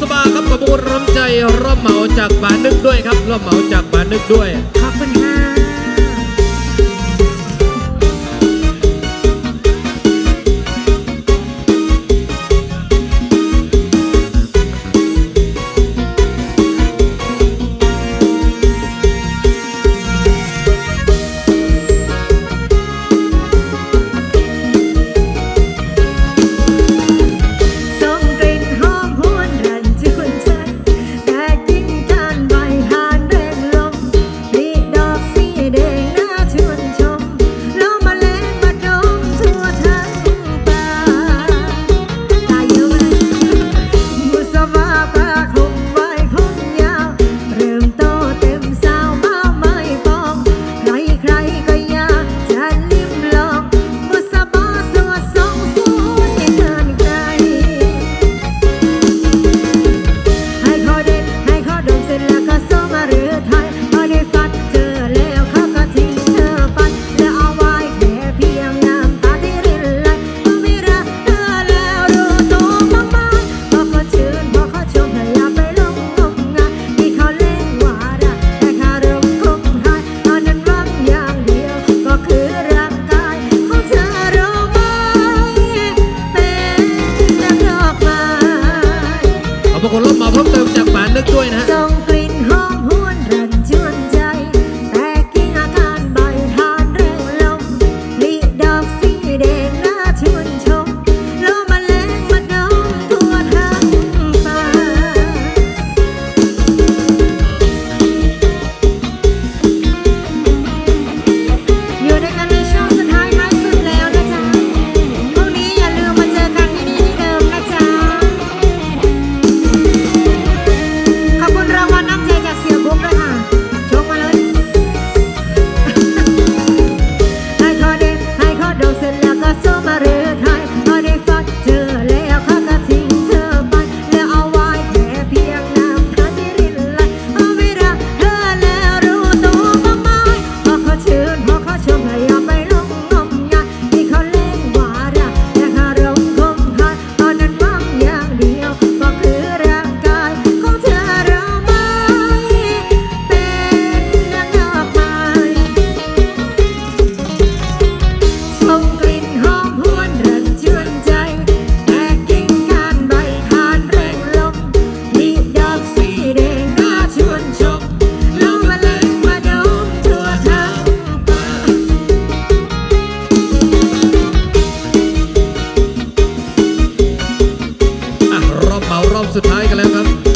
สบาครับขอบคุณร่วมใจร่วมเหมาจากบานึกด้วยครับร่วมเหมาจากบานึกด้วย กันแล้วครับ